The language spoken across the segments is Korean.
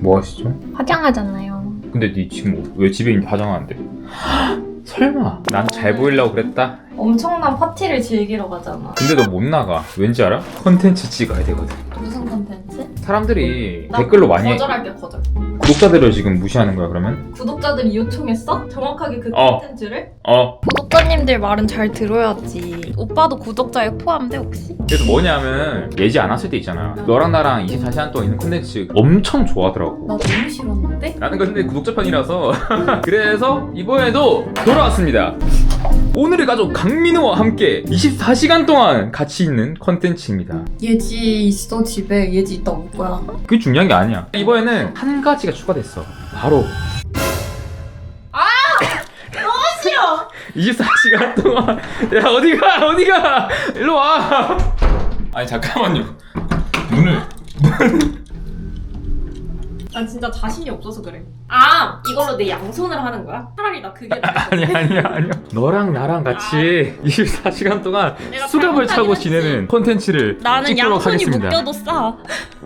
뭐 하시죠? 화장하잖아요. 근데 니 지금 왜 집에 있는데 화장하는데? 설마 난 잘 보이려고 그랬다? 엄청난 파티를 즐기러 가잖아. 근데 너 못 나가 왠지 알아? 컨텐츠 찍어야 되거든 무슨 컨텐츠? 사람들이 나 댓글로 많이 거절할게 거절. 구독자들을 지금 무시하는 거야 그러면? 구독자들이 요청했어? 정확하게 그 어. 컨텐츠를? 어 구독자님들 말은 잘 들어야지. 오빠도 구독자에 포함돼 혹시? 그래서 뭐냐면 예지 않았을 때 있잖아 너랑 나랑 24시간 동안 있는 컨텐츠 엄청 좋아하더라고 나 너무 싫었는데? 나는 근데 구독자 편이라서 그래서 이번에도 돌아왔습니다 오늘의 가족 강민우와 함께 24시간 동안 같이 있는 컨텐츠입니다 예지 있어 집에 예지 있다 올 거야. 그게 중요한 게 아니야 이번에는 한 가지가 추가됐어 바로 24시간 동안. 야 어디가 어디가? 일로 와. 아니 잠깐만요. 문을 난 진짜 자신이 없어서 그래. 아 이걸로 내 양손을 하는 거야? 차라리 나 그게 나아. 아니 아니야 아니야 너랑 나랑 같이 24시간 동안 내가 수갑을 잘못하긴 차고 했지. 지내는 컨텐츠를 나는 찍도록 양손이 하겠습니다 묶여도 싸.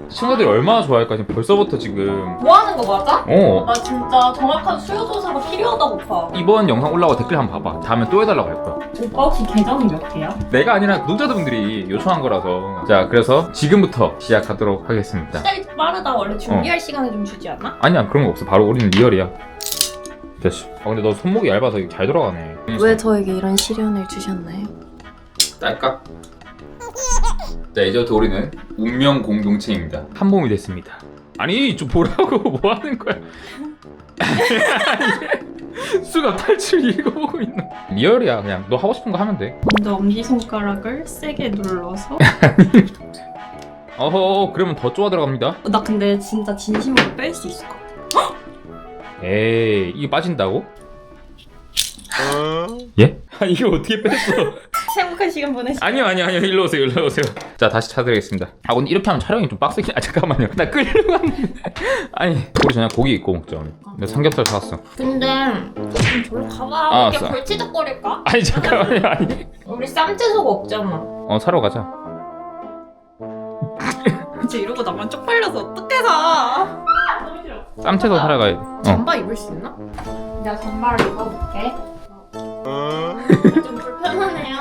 친구들이 얼마나 좋아할까 지금 벌써부터 지금 뭐 하는 거 맞아? 어 나 진짜 정확한 수요 조사가 필요하다고 봐. 이번 영상 올라와 댓글 한번 봐봐 다음에 또 해달라고 할 거야 오빠 혹시 계정이 몇 개야? 내가 아니라 구독자분들이 요청한 거라서 자 그래서 지금부터 시작하도록 하겠습니다 시작이 좀 빠르다. 원래 준비할 시간을 좀 주지 않나? 아니야 그런 거 없어 바로 우리는 리얼이야. 됐어. 아 근데 너 손목이 얇아서 이거 잘 돌아가네. 왜 저에게 이런 시련을 주셨나요? 딸까? 자 이제부터 우리는 운명 공동체입니다. 한 몸이 됐습니다. 아니 좀 보라고 뭐 하는 거야? 수갑 탈출 읽어보고 있는 리얼이야 그냥. 너 하고 싶은 거 하면 돼. 먼저 엄지손가락을 세게 눌러서. 어허 그러면 더 쪼아 들어갑니다. 나 근데 진짜 진심으로 뺄 수 있을 것 같아 에이 이게 빠진다고? 예? 아니 이거 어떻게 뺐어? 행복한 시간 보내시 아니요 아니요 아니요. 일로 오세요 일로 오세요. 자 다시 찾아드리겠습니다. 아 근데 이렇게 하면 촬영이 좀 빡세긴 아 잠깐만요. 나 끌려고 왔는데. 아니 우리 저녁 고기 입고 먹자 오늘. 내가 삼겹살 사왔어. 근데 좀 저로 가봐 아, 이렇게 알았어. 걸치적거릴까? 아니 잠깐만요. 아니. 우리 쌈채소가 없잖아. 어 사러 가자. 진짜 이러고 나만 쪽팔려서 어떡해 사. 너무 싫어 쌈채소 사러 가야 돼 어. 잠바 입을 수 있나? 내가 잠바를 입어볼게. 좀 불편하네요.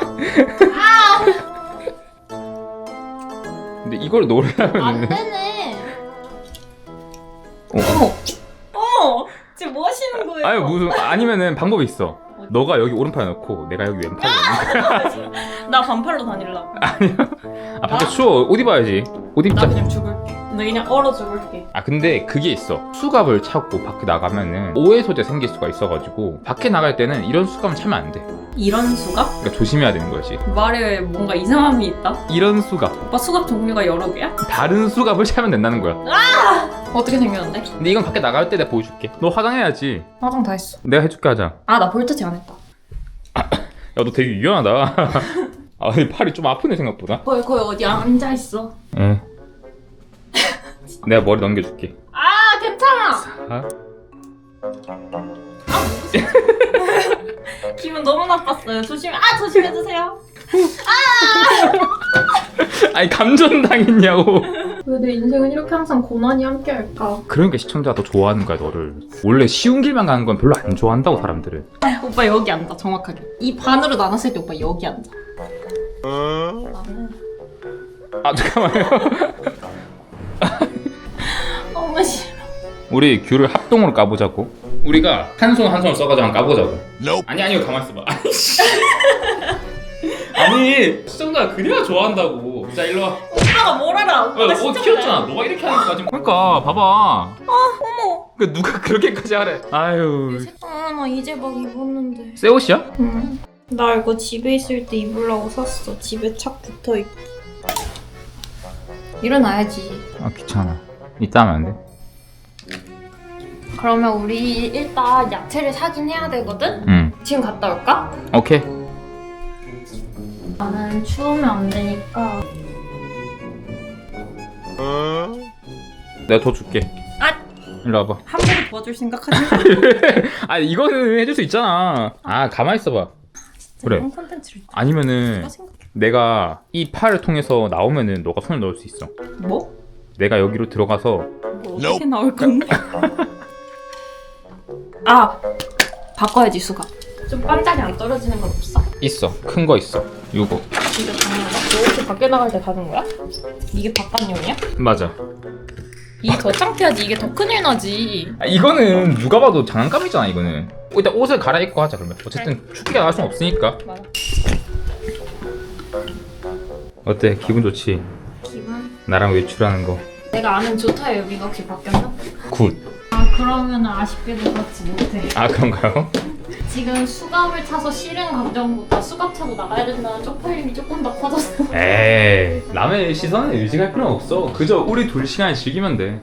아! 근데 이걸 노래하면 안 되네. 어. 어머. 어머 지금 뭐 하시는 거예요? 아니 무슨 아니면은 방법이 있어. 너가 여기 오른팔 넣고 내가 여기 왼팔 넣고 나 반팔로 다닐라고. 아 밖에 추워. 옷 입어야지. 옷 나 입자. 그냥 죽을게 나 그냥 얼어 죽을게. 아 근데 그게 있어. 수갑을 차고 밖에 나가면은 오해 소재 생길 수가 있어가지고 밖에 나갈 때는 이런 수갑은 차면 안돼. 이런 수갑? 그러니까 조심해야 되는 거지. 말에 뭔가 이상함이 있다? 이런 수갑. 오빠 수갑 종류가 여러 개야? 다른 수갑을 차면 된다는 거야. 어떻게 생겼는데? 근데 이건 밖에 나갈 때 내가 보여줄게. 너 화장해야지. 화장 다 했어. 내가 해줄게 하자. 아 나 볼터치 안 했다. 야 너 되게 유연하다. 아 근데 팔이 좀 아프네 생각보다. 거기 거기 어디 앉아 있어. 예 내가 머리 넘겨줄게. 아 괜찮아. 아, 아 기분 너무 나빴어요. 조심해 아 조심해 주세요. 아니 감전 당했냐고. 왜 내 인생은 이렇게 항상 고난이 함께할까? 그러니까 시청자가 더 좋아하는 거야 너를. 원래 쉬운 길만 가는 건 별로 안 좋아한다고 사람들은. 오빠 여기 앉아 정확하게. 이 반으로 나눴을 때 오빠 여기 앉아. 나는 아 잠깐만요 우리 귤을 합동으로 까보자고. 우리가 한 손 한 손을 써가지고 한번 까보자고. 아니 아니요 가만 있어봐. 아니 씨. 아니 시청자가 그래야 좋아한다고. 자 일로 와. 오빠가 뭘 알아? 오빠가 어, 옷 시청자야. 키웠잖아. 너가 이렇게 하는 거까지. 그러니까 봐봐. 어머. 그 누가 그렇게까지 하래? 아유. 아나 이제 막 입었는데. 새 옷이야? 응. 나 이거 집에 있을 때 입으려고 샀어. 집에 착 붙어 있고. 일어나야지. 아 귀찮아. 이따 하면 안 돼? 그러면 우리 일단 야채를 사긴 해야 되거든? 응 지금 갔다 올까? 오케이 나는 추우면 안 되니까 내가 더 줄게 아! 일로 와봐 한 번도 도와줄 생각하지 아 이거는 해줄 수 있잖아 아 가만히 있어봐 그래. 이런 콘텐츠를 아니면은 누가 내가 이 팔을 통해서 나오면은 너가 손을 넣을 수 있어 뭐? 내가 여기로 들어가서 뭐 어떻게 나올 건데? 아 바꿔야지 수가. 좀 반짝이 안 떨어지는 건 없어? 있어 큰 거 있어 요거 이거? 너 혹시 밖에 나갈 때 다는 거야? 이게 바깥용이야? 맞아 이게 더 창피하지. 이게 더 큰일 나지. 아, 이거는 누가 봐도 장난감이잖아 이거는 어, 일단 옷을 갈아입고 하자 그러면 어쨌든 춥게 나갈 순 없으니까 맞아. 어때 기분 좋지 기분? 나랑 외출하는 내가 아는 조타의 여기가 혹시 바뀌었나? 아 그러면 아쉽게도 그렇지 못해. 그런가요? 지금 수갑을 차서 싫은 감정보다 수갑 차고 나가야 된다는 쪽팔림이 조금 더 커졌어. 에이 남의 시선을 의식할 필요는 없어 그저 우리 둘 시간을 즐기면 돼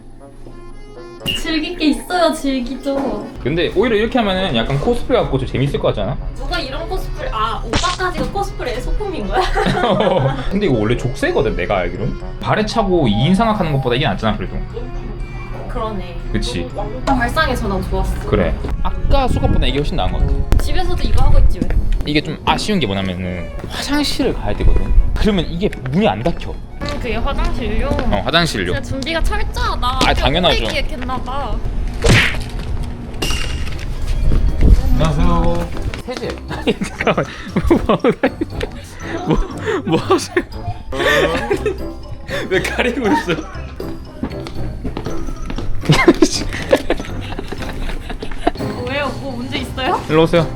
즐길 게 있어야 즐기죠. 근데 오히려 이렇게 하면은 약간 코스프레 갖고 좀 재밌을 것 같지 않아? 누가 이런 코스프레 아 오빠까지가 코스프레의 소품인 거야? 근데 이거 원래 족쇄거든 내가 알기로 발에 차고 2인 상학하는 것보다 이게 낫잖아 그래도 그러네. 그치 발상에서 난 좋았어. 그래 아까 수갑보다 이게 훨씬 나은 것 같아 집에서도 이거 하고 있지 왜? 이게 좀 아쉬운 게 뭐냐면은 화장실을 가야 되거든 그러면 이게 문이 안 닫혀 그게 화장실용. 어 화장실요 진짜 준비가 철저하다. 아, 당연하죠. 기획했나 봐. 안녕하세요 세제 뭐, 뭐 하세요? 왜 가리고 있어? 문제 있어요? 일로 오세요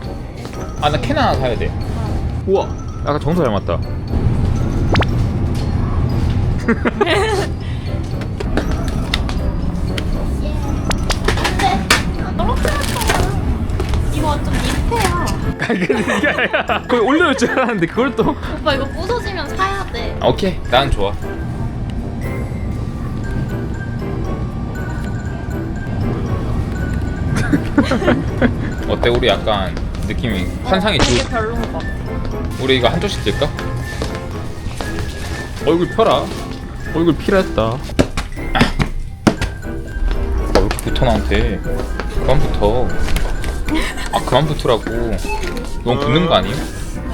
아 나 캔 하나 사야 돼 우와 약간 정서 잘 맞다 떨어뜨렸잖아. 이거 완전 민폐야. 이게 아니라 거기 올려줄 줄 알았는데 그걸 또 오빠 이거 부서지면 사야 돼. 아, 오케이 난 좋아 어때 우리 약간 느낌이 환상이 되게 두 별로인 것 같아. 우리 이거 한쪽씩 뜰까? 얼굴 펴라 얼굴 피라했다 아, 왜 이렇게 붙어 나한테 그만 붙어 아 그만 붙으라고 너무 붙는 거 아니에요?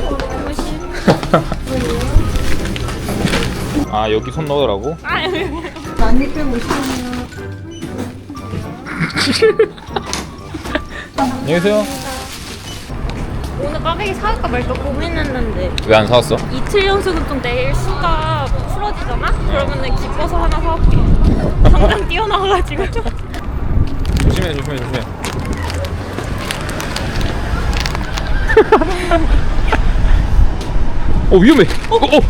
너무 싫어. 아 여기 손 넣으라고? 많이 빼고 싶네요. 안녕히 계세요 오늘 까베기 사갈까 말까 고민했는데 왜 안 사왔어? 이틀 연속은 좀 내일 수가 풀어지잖아? 그러면은 기뻐서 하나 사올게. 당장 뛰어나와가지고. 조심해 조심해 조심해 어 위험해 어 어.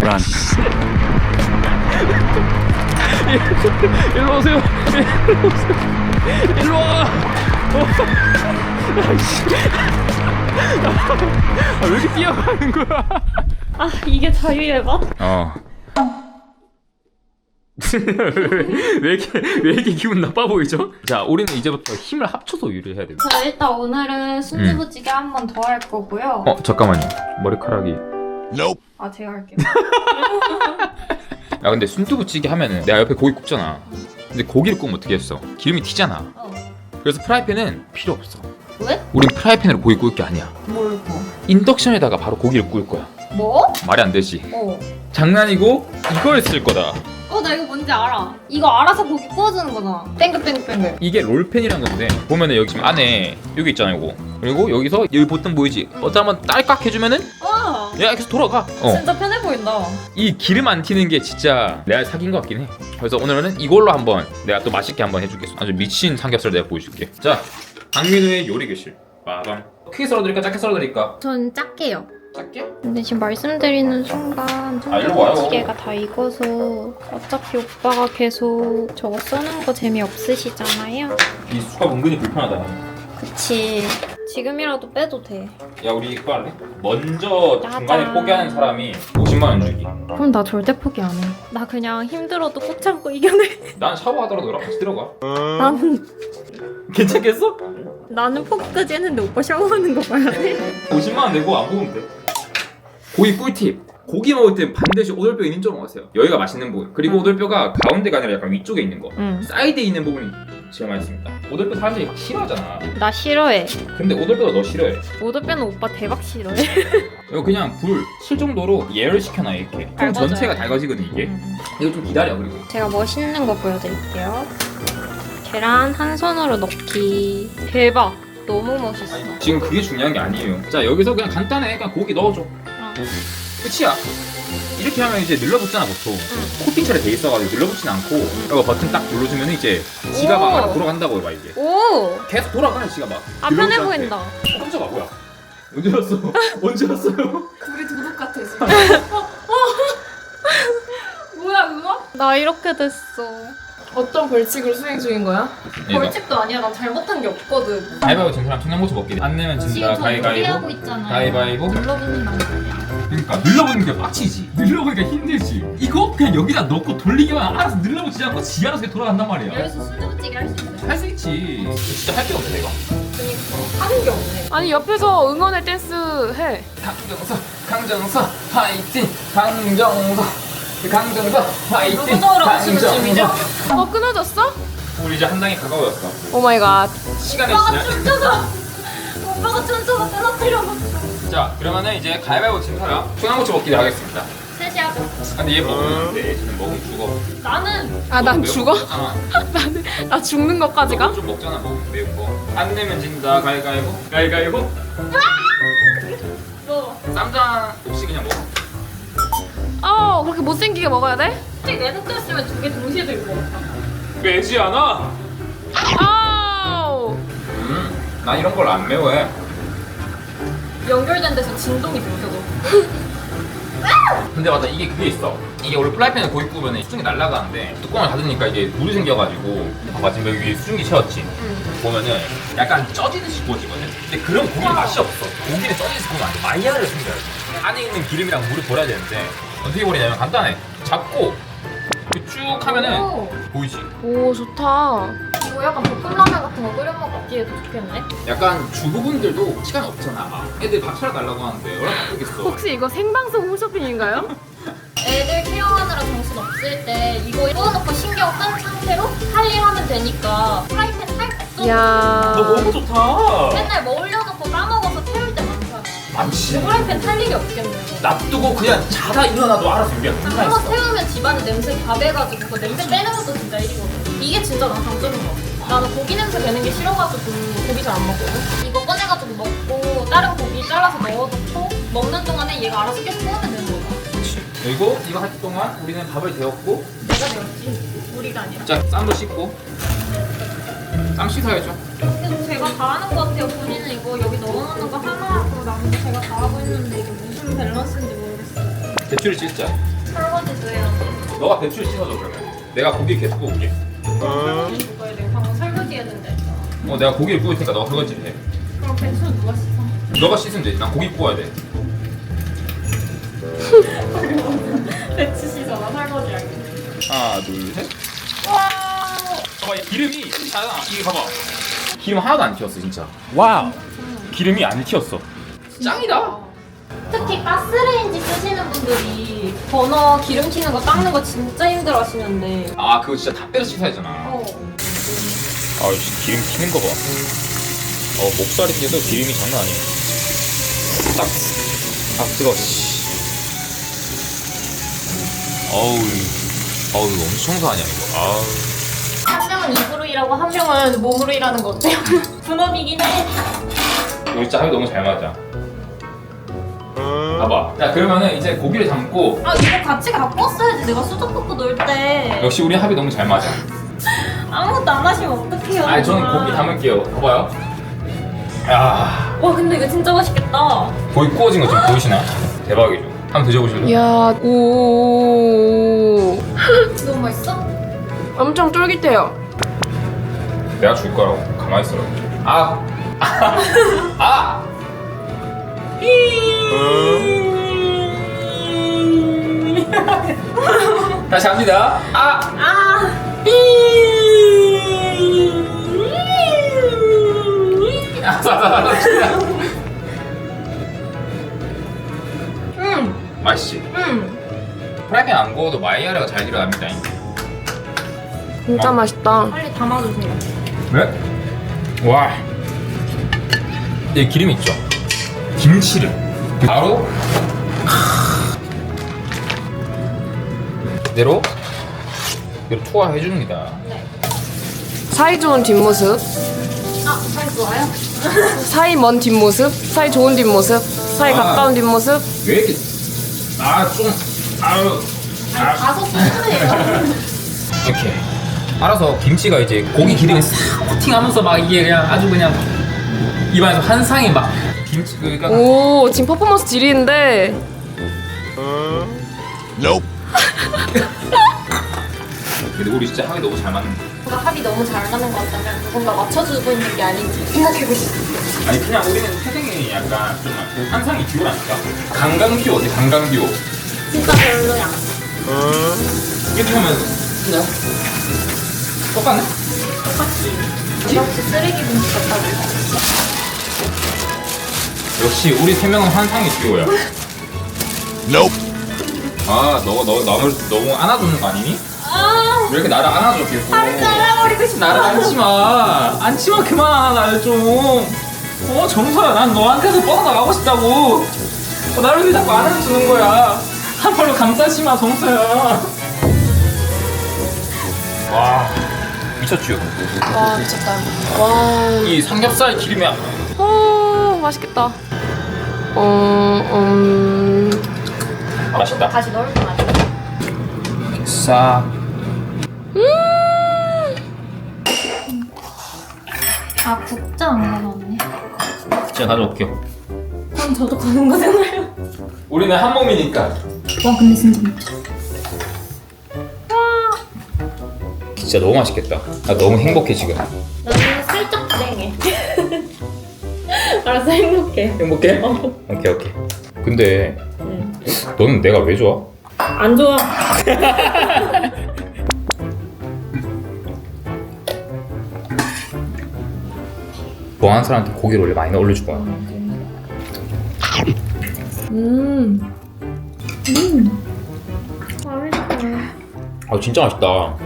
란 일로 오세요 일로 오세요 일로 와 어. 아이씨. 아, 왜 이렇게 뛰어가는 거야 아 이게 자유의 맛? 어. 왜 이렇게 왜 이렇게 기분 나빠 보이죠? 자, 우리는 이제부터 힘을 합쳐서 요리를 해야 돼요. 자 일단 오늘은 순두부찌개 한 번 더 할 거고요. 어, 잠깐만요. 머리카락이. 아 제가 할게요. 야, 근데 순두부찌개 하면은 내가 옆에 고기 굽잖아. 근데 고기를 구우면 어떻게 했어? 기름이 튀잖아. 어. 그래서 프라이팬은 필요 없어. 왜? 우린 프라이팬으로 고기 구울 게 아니야. 뭘 구? 인덕션에다가 바로 고기를 구울 거야. 뭐? 말이 안 되지. 어. 장난이고 이걸 쓸 거다. 어 나 이거 뭔지 알아. 이거 알아서 고기 구워주는 거잖아. 땡글땡글땡글. 이게 롤팬이란 건데 보면은 여기 지금 안에 여기 있잖아요, 이거. 그리고 여기서 여기 보통 보이지? 어떤 한번 딸깍 해주면은 와 야 계속 돌아가. 어. 진짜 편해 보인다. 이 기름 안 튀는 게 진짜 내가 사귄 것 같긴 해. 그래서 오늘은 이걸로 한번 내가 또 맛있게 한번 해줄게. 아주 미친 삼겹살 내가 보여줄게. 자, 강민우의 요리 교실. 빠밤. 크게 썰어드릴까? 작게 썰어드릴까? 전 작게요. 작게? 근데 지금 말씀드리는 순간 아, 일로 와요. 순두부찌개가 다 익어서 어차피 오빠가 계속 저거 써는 거 재미없으시잖아요. 이 수가 은근히 불편하다. 그치. 지금이라도 빼도 돼. 야, 우리 이거 할래? 먼저 짜잔. 중간에 포기하는 사람이 50만 원 주기. 그럼 나 절대 포기 안 해. 나 그냥 힘들어도 꼭 참고 이겨내. 난 샤워하더라도 너랑 같이 들어가. 나는 괜찮겠어? 나는 포기까지 했는데 오빠 샤워하는 거 봐야 돼. 50만 원 내고 안 먹으면 돼. 고기 꿀팁. 고기 먹을 때 반드시 오돌뼈 있는 쪽으로 먹으세요. 여기가 맛있는 부분. 그리고 응. 오돌뼈가 가운데가 아니라 약간 위쪽에 있는 거. 응. 사이드에 있는 부분이 맛있습니다. 오돌뼈 사람들이 막 싫어하잖아. 나 싫어해. 근데 오돌뼈가 너 싫어해. 오돌뼈는 오빠 대박 싫어해. 이거 그냥 불쓸 정도로 예열 시켜놔 이렇게 통 얇아져요. 전체가 달궈지거든 이게 이거 좀 기다려 그리고 제가 멋있는 거 보여드릴게요. 계란 한 손으로 넣기. 대박. 너무 멋있어. 지금 그게 중요한 게 아니에요 자 여기서 그냥 간단해 그냥 고기 넣어줘 어. 끝이야 이렇게 하면 이제 늘러붙잖아 보통 코팅처럼 돼 있어가지고 늘러붙진 않고 이거 버튼 딱 눌러주면 이제 지가 막 오. 돌아간다고 봐 이게 오! 계속 돌아가 지가 막 아, 편해 않게. 보인다. 어, 깜짝아 뭐야 언제 왔어? 언제 왔어요? 우리 도둑 같아 지금. 뭐야 그거? 나 이렇게 됐어. 어떤 벌칙을 수행 중인 거야? 벌칙도 아니야. 난 잘못한 게 없거든. 가위바위보 진 사람 청양고추 먹기 안 내면 진다 저 가위바위보 요리하고 있잖아요. 가위바위보 눌러보는 방법이야. 그러니까 늘러보는 게 빡치지 늘러보니까 힘들지 이거 그냥 여기다 넣고 돌리기만 알아서 늘러붙이지 않고 지 알아서 돌아간단 말이야 여기서 순두부찌개 할 수 있어요. 할 수 있지 진짜 할 게 없어 내가 하는 게 없네. 아니 옆에서 응원의 댄스 해. 강정서 강정서 파이팅 강정서 강정서 파이팅 누구 중이죠? 어 끊어졌어? 우리 이제 한 장이 가까워졌어 오 마이 갓. 시간이 오빠가 지나 춤춰서 오빠가 춤춰서 끊어뜨려서. 자 그러면은 이제 가위바위보 진 사람 청양고추 먹기를 하겠습니다. 셋이 하자. 근데 얘 먹으면 안돼. 쟤는 먹으면 죽어. 나는 아 난 죽어? 거 먹잖아. 나는 나 죽는 것까지 가? 너좀 먹잖아. 뭐 매운 거안 내면 진다. 가위가위보. 가위가위보. 너 쌈장 혹시 그냥 먹어. 어 그렇게 못생기게 먹어야 돼? 솔직히 내 느꼈으면 두 개 동시에 들고. 매지 않아. 아우. 음난 이런 걸 안 매워해 연결된 데서 진동이 들려도. 근데 맞아 이게 그게 있어 이게 원래 프라이팬에 고기 구우면 수증기 날아가는데 뚜껑을 닫으니까 이게 물이 생겨가지고 봐봐 지금 여기 위에 수증기 채웠지 보면은 약간 쪄지듯이 구워지거든 근데 그런 고기는 맛이 없어 고기는 쪄지듯이 구우면 안돼 마이야를 숨겨야 돼 안에 있는 기름이랑 물을 버려야 되는데 어떻게 버리냐면 간단해 잡고 이렇게 쭉 하면은 오. 보이지? 오 좋다. 이거 약간 볶음라면 같은 거 끓여 먹기에도 좋겠네. 약간 주부분들도 시간 없잖아. 애들 밥 차려 달라고 하는데 얼마나 바쁘겠어. 혹시 이거 생방송 홈쇼핑인가요? 애들 케어하느라 정신 없을 때 이거 구워놓고 신경 끈 상태로 할 일 하면 되니까 프라이팬 탈거 이야. 좋다. 맨날 뭐 올려놓고 까먹어서 태울 때 많잖아. 많지 프라이팬 탈 일이 없겠네. 놔두고 그냥 자다 일어나도 알아서 끝나 한번 태우면 집안에 냄새 다 배가지고 그 냄새 빼는 것도 진짜 일이거든 이게 진짜 난 장점인 것 같아. 나는 고기 냄새 배는 게 싫어가지고 고기 잘 안 먹거든. 이거 꺼내가지고 먹고 다른 고기 잘라서 넣어놓고 먹는 동안에 얘가 알아서 계속 구우면 되는 거야. 그리고 이거 할 동안 우리는 밥을 데웠고 내가 되었지? 우리가 아니라? 자 쌈도 씻고. 쌈 씻어야죠. 근데 제가 다 하는 것 같아요. 본인은 이거 여기 넣어놓는 거 하나하고 나머지 제가 다 하고 있는데 이게 무슨 밸런스인지 모르겠어요. 배추를 씻자. 설거지도 해야 돼. 너가 배추를 씻어줘 그러면. 내가 고기 계속 구울게 설거지 누가 해야 돼 방금 설거지 해야 된다 했잖아 어 내가 고기를 구울 테니까 너가 설거지를 해. 그럼 배추는 누가 씻어? 너가 씻으면 되지. 난 고기 구워야 돼. 배추 씻어라 설거지 할게. 하나 둘셋. 봐봐 이 기름이 잖아 이게 봐봐. 기름 하나도 안 튀었어 진짜. 와우. 기름이 안 튀었어. 짱이다 특히 가스레인지 쓰시는 분들이 버너 기름 튀는 거 닦는 거 진짜 힘들어 하시는데 아 그거 진짜 다 빼서 씻어야 되잖아 어. 아이씨 기름 튀는 거 봐. 어 목살이 튀어서 기름이 장난 아니야. 딱. 아 뜨거. 씨. 어우. 어우 이거 엄청 청소 아니야 이거. 아우. 한 명은 입으로 일하고 한 명은 몸으로 일하는 거 어때요? 분업이긴 해 우리 진짜 합이 너무 잘 맞아. 봐봐. 자 그러면은 이제 고기를 담고 아 이거 같이 갖고 왔어야지 내가 수저 뽑고 놀 때 역시 우리 합이 너무 잘 맞아. 아무것도 안 하시면 어떡해요 아 저는 정말. 고기 담을게요. 봐봐요. 야 와 근데 이거 진짜 맛있겠다 고기 구워진 거 지금 보이시나요? 대박이죠. 한번 드셔보실래요? 이야. 오. 너무 맛있어? 엄청 쫄깃해요. 내가 줄 거라고 가만히 있어라. 아. 아. 다시 합니다. 아. 아 음, 맛있지. 음. 프라이팬 안 구워도 마이야르가 잘 들어갑니다. 진짜 어. 맛있다. 빨리 담아주세요 네? 와. 이 기름 있죠? 김치를 바로 그대로 그대로 투하해 줍니다. 사이 좋은 뒷모습. 아, 잘 좋아요? 사이 먼 뒷모습. 사이 좋은 뒷모습. 사이 아. 가까운 뒷모습. 왜 이렇게 아좀 아유 아, 다섯 분이에요. 이렇게 알아서 김치가 이제 고기 기름에 싹 코팅하면서 막 이게 그냥 아주 그냥 입안에서 환상이 막 김치 그러니까 오 지금 퍼포먼스 지리인데. 근데 우리 진짜 하기 너무 잘 맞는 거 뭔가 합이 너무 잘 맞는 것 같다면 누군가 맞춰주고 있는 게 아닌지 생각해보고 싶어요. 아니 그냥 우리는 태생이 약간 좀 환상이 듀오라니까 강강듀오 어때 강강듀오 진짜 별로야. 이렇게 하면 그냥 똑같네? 똑같이. 역시 쓰레기 분식 같다고. 역시 우리 세 명은 환상의 듀오야 아 너가 너 나를 너무 안아주는 거 아니니? 아, 왜 이렇게 나를 안아줘 계속 날아버리고 싶어. 나를 안지마 안지마 그만 나를 좀어 정서야 난 너한테서 뻗어나가고 싶다고 어, 나를 왜 자꾸 안아주는 거야 한 발로 감싸지마 정서야 와 미쳤죠 와 미쳤다. 와. 이 삼겹살 기름에 어 맛있겠다. 어 음. 맛있다 다시 넣을 건 아니야. 싹 아, 국자 안 가져왔네. 제가 가져올게요 그럼 저도 가는 거잖아요. 우리는 한 몸이니까 와, 근데 진짜 미쳤어. 진짜 너무 맛있겠다 나 너무 행복해 지금 나는 살짝 불행해. 알았어, 행복해. 행복해? 오케이 오케이 근데 너는 내가 왜 좋아? 안 좋아. 좋아하는 사람한테 고기를 원래 많이 올려줄 거야 음. 아 진짜 맛있다.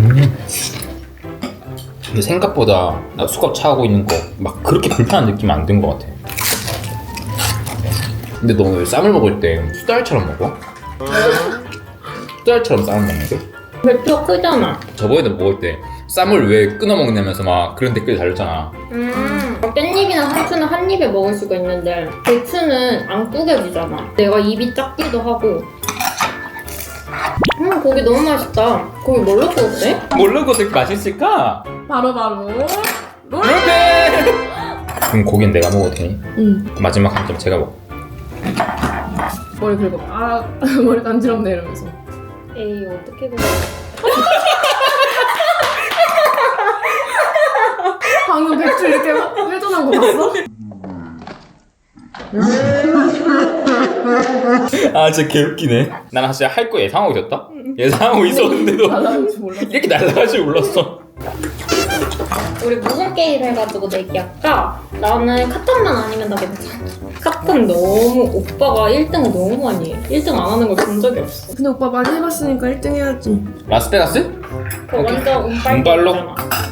음. 근데 생각보다 나 수갑 차고 있는 거 막 그렇게 불편한 느낌 안 든 것 같아. 근데 너 오늘 쌈을 먹을 때 수달처럼 먹어? 수달처럼 쌈을 먹는데? 배추가 크잖아. 저번에도 먹을 때 쌈을 왜 끊어 먹냐면서 막 그런 댓글 달렸잖아. 음, 깻잎이나 상추는 한 입에 먹을 수가 있는데 배추는 안 구겨지잖아. 내가 입이 작기도 하고. 음, 고기 너무 맛있다. 고기 뭘로 구웠대? 뭘로 그렇게 맛있을까? 바로 바로. 롤백! 그럼 고기는 내가 먹어도 되니? 응. 마지막 한 점 제가 먹어. 머리 긁어. 아 머리 간지럽네 이러면서. 에이, 어떻게 그래. 방금 배추 이렇게 회전한 거 봤어? 아 진짜 개웃기네 나는 진짜 할거 예상하고 있었다 예상하고 있었는데도 날라갈 줄 몰랐어. 이렇게 날아갈 줄 몰랐어 우리 무슨 게임 해가지고 내기할까? 나는 카탄만 아니면 나 괜찮아. 카탄 너무 오빠가 1등을 너무 많이 해. 1등 안 하는 걸 본 적이 없어. 근데 오빠 많이 해봤으니까 1등 해야지. 라스베가스? 그 완전 운빨. 운빨로?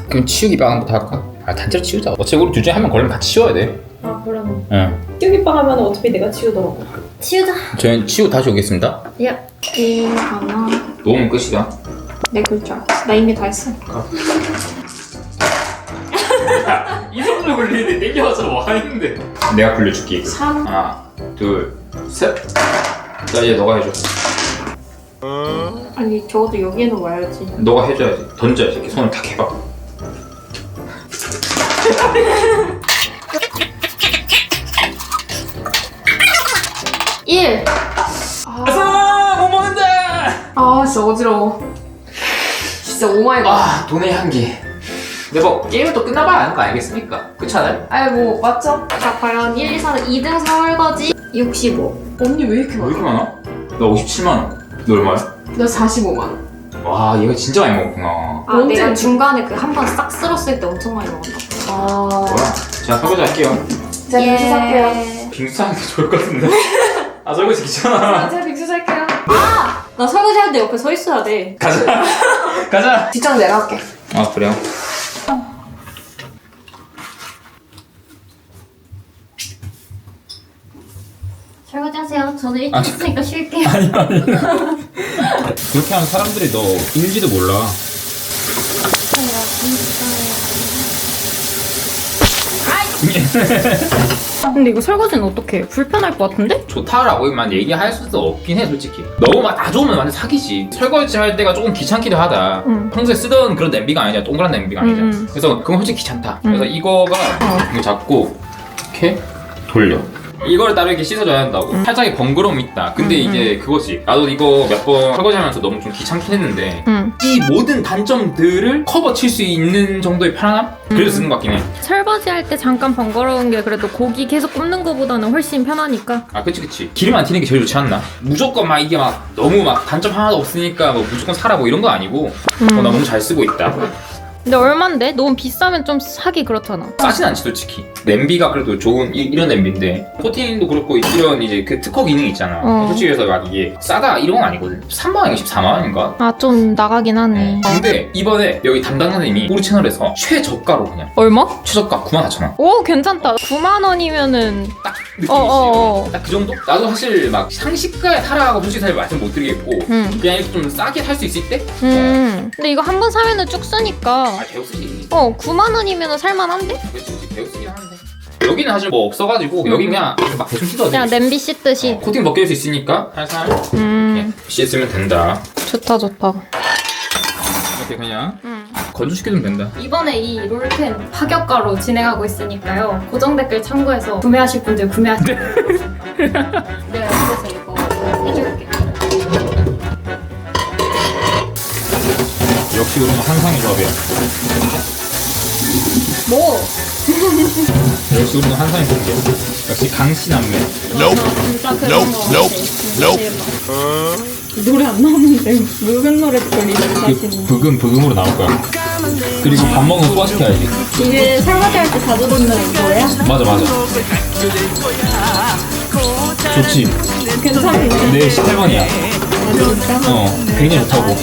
그럼 치우기 방부터 할까? 아 단체로 치우자 어차피 우리 둘 중에 한 명 걸리면 다 치워야 돼 아 그러네. 응. 띠기빵 하면 어차피 내가 치우더라고. 치우자. 저희는 치우고 다시 오겠습니다 야. 이 하나. 놓으면 끝이다 내 글자. 나 이미 다 했어. 이 정도 굴리는데 땡겨와서 뭐 하는데 내가 굴려줄게 이거 삼. 하나 둘셋자 이제 너가 해줘 아니 적어도 여기에 놓아야지. 너가 해줘야지 던져야지 이렇게 손을 탁 해봐 1. 아싸 못 먹는다 아 진짜 어지러워. 진짜 오마이갓. 아 돈의 향기 근데 뭐 게임은 또 끝나봐야 아는 거 아니겠습니까? 그렇지 않아요? 아이 뭐 맞죠? 자 과연 1, 2, 4는 2등 설거지 65. 언니 왜 이렇게 왜 많아? 이렇게 많아? 나 57만 원. 너 얼마야? 나 45만 원. 와 얘가 진짜 많이 먹었구나. 아 언제? 내가 중간에 그 한 번 싹 쓸었을 때 엄청 많이 먹었나 봐. 아. 뭐야? 제가 설거지 할게요. 제가 빙수 살게요. 빙수 하는 게 좋을 것 같은데. 아 설거지 귀찮아. 제가 빙수 살게요. 나 설거지 할 때 옆에 서 있어야 돼. 가자. 가자. 뒷장 내가 할게. 아 그래요? 설거지 하세요. 저는 일찍 아, 했으니까 쉴게요. 그렇게 하면 사람들이 너 인지도 몰라. 근데 이거 설거지는 어떻게 해? 불편할 것 같은데? 좋다라고만 얘기할 수도 없긴 해 솔직히 너무 막 다 좋으면 완전 사기지 설거지 할 때가 조금 귀찮기도 하다 응. 평소에 쓰던 그런 냄비가 아니잖아 동그란 냄비가 아니잖아 음, 음. 그래서 그건 솔직히 귀찮다 음. 그래서 이거가 어. 이거 잡고 이렇게 돌려 이걸 따로 이렇게 씻어줘야 한다고 살짝의 번거로움이 있다 근데 음, 이제 그거지 나도 이거 몇 번 설거지하면서 너무 좀 귀찮긴 했는데 응. 이 모든 단점들을 커버 칠 수 있는 정도의 편안함? 그래서 쓰는 것 같긴 해 설거지 할 때 잠깐 번거로운 게 그래도 고기 계속 굽는 거보다는 훨씬 편하니까. 아 그치 그치 기름 안 튀는 게 제일 좋지 않나? 무조건 막 이게 막 너무 막 단점 하나도 없으니까 뭐 무조건 사라 뭐 이런 거 아니고 음. 어, 나 너무 잘 쓰고 있다 근데 얼만데? 너무 비싸면 좀 사기 그렇잖아. 싸진 않지 솔직히 냄비가 그래도 좋은 이, 런 냄비인데 코팅도 그렇고 이런 이제 그 특허 기능 있잖아 어. 솔직히 해서 막 이게 싸다 이런 건 아니거든 3만 원인가 14만 원인가 아 좀 나가긴 하네. 근데 이번에 여기 담당 선생님이 우리 채널에서 최저가로 그냥 얼마? 최저가 9만 4천 원. 오 괜찮다. 9만 원이면은 딱 느낌이 어, 어, 있어요. 딱그 정도? 나도 사실 막 상식가에 타라고 솔직히 잘 말씀 못 드리겠고 음. 그냥 이렇게 좀 싸게 살 수 있을 때? 음. 근데 이거 한 번 사면은 쭉 쓰니까. 아 배우. 어 9만 원이면은 살만한데? 그렇지 배우 쓰긴 하는데. 여기는 사실 뭐 없어가지고 여기 그냥 막 대충 씻어도 그냥 돼. 냄비 씻듯이. 어, 코팅 벗길 수 있으니까 살살 이렇게 음. 씻으면 된다. 좋다 좋다. 이렇게 그냥 음. 건조시켜주면 된다. 이번에 이 롤텐 파격가로 진행하고 있으니까요. 고정 댓글 참고해서 구매하실 분들 구매하세요. 내가 옆에서 역시 우리는 한상의 조합이야. 뭐? 역시 우리는 한상의 조합이야. 역시 강씨남매. 진짜 그런 거 같아. 노래 안 나오는데 무슨 노래 들리는 브금 브금으로 나올 거야. 그리고 밥 먹으면 소화시켜야지. 이게 설거지 할때 자주 듣는 노래야? 맞아 맞아. 좋지. 괜찮은데? 내 18번이야. 어, 굉장히 좋다고.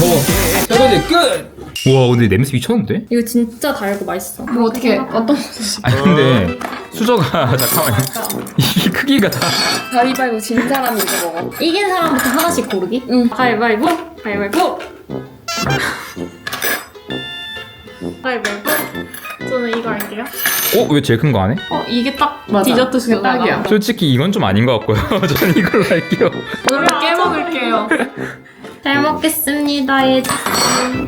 뭐, 설거지 끝! 우와, 근데 냄새 미쳤는데? 이거 진짜 달고 맛있어. 뭐 어떻게 어떤 아니, 근데, 수저가, 잠깐만요. 이 크기가 다. 가위바위보 진 사람이 이거 먹어. 이긴 사람부터 하나씩 고르기? 응. 가위바위보. 가위바위보. 가위바위보. 저는 이거 할게요. 어? 왜 제일 큰 거 안 해? 어 이게 딱 맞아. 디저트 그게 딱이야. 솔직히 이건 좀 아닌 것 같고요. 저는 이걸로 할게요. 오늘 깨먹을게요. 잘 먹겠습니다. 예.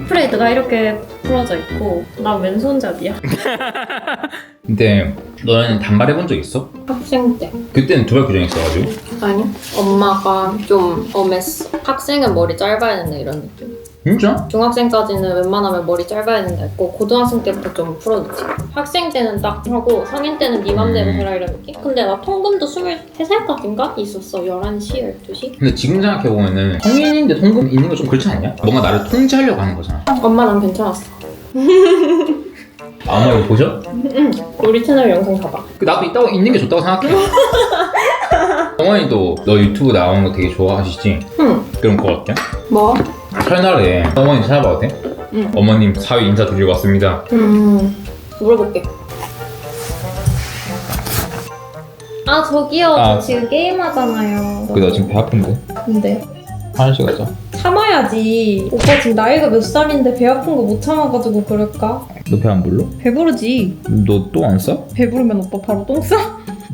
프레이드가 이렇게 풀어져 있고 나 왼손잡이야. 근데, 너는 단발 해본 적 있어? 학생 때. 그때는 두발 규정했어가지고. 아니 엄마가 좀 엄했어. 학생은 머리 짧아야 된다 이런 느낌. 진짜? 중학생까지는 웬만하면 머리 짧아야 된다 했고 고등학생 때부터 좀 풀어주지. 학생 때는 딱 하고 성인 때는 네 맘대로 음. 해라 이런 느낌? 근데 나 통금도 23살까지인가 있었어. 11시, 12시? 근데 지금 생각해보면은, 성인인데 통금 있는 거 좀 그렇지 않냐? 뭔가 나를 통제하려고 하는 거잖아. 엄마 난 괜찮았어. 아, 엄마 이거 보셔? 응. 우리 채널 영상 봐봐. 그 나도 있다고 있는 게 좋다고 생각해. 어머니도 너 유튜브 나오는 거 되게 좋아하시지? 응. 그럼 그거 어때? 뭐? 설날에 어머니 찾아봐도 돼? 응. 어머님 사위 인사 드리고 왔습니다. 음. 물어볼게. 아 저기요. 아. 저 지금 게임하잖아요. 그나 지금 배 아픈데? 근데 화장실 가자. 참아야지. 오빠 지금 나이가 몇 살인데 배 아픈 거 못 참아가지고 그럴까? 너 배 안 불러? 배부르지. 너 또 안 싸? 배부르면 오빠 바로 똥 싸?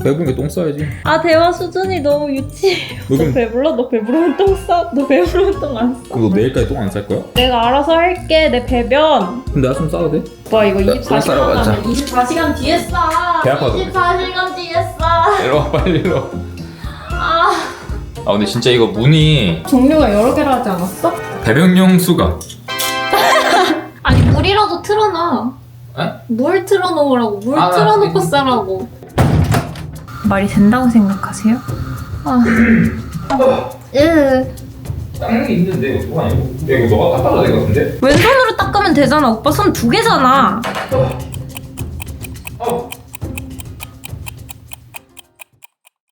배부르게 똥 싸야지. 아 대화 수준이 너무 유치해. 너너 그럼 배불러? 너 배부르면 똥 싸? 너 배부르면 똥 안 싸? 그럼 너 내일까지 똥 안 쌀 거야? 내가 알아서 할게. 내 배변. 그럼 내가 좀 싸도 돼? 오빠 이거 나- 똥 싸러 24시간 가자. 하면 24시간 뒤에 싸. 배 아파서. 24시간 뒤에 싸. 이리 와 빨리 이리 와. 아. 아 근데 진짜 이거 문이 종류가 여러 개라 하지 않았어? 배변용 수가. 아니 물이라도 틀어놔. 에? 물 틀어놓으라고. 물 아, 나 틀어놓고 이거- 싸라고. 말이 된다고 생각하세요? 아. 으. 닦는 게 있는데 그거 아니고? 야 이거 너가 닦아줘야 될것 같은데? 왼손으로 닦으면 되잖아. 오빠 손 두 개잖아.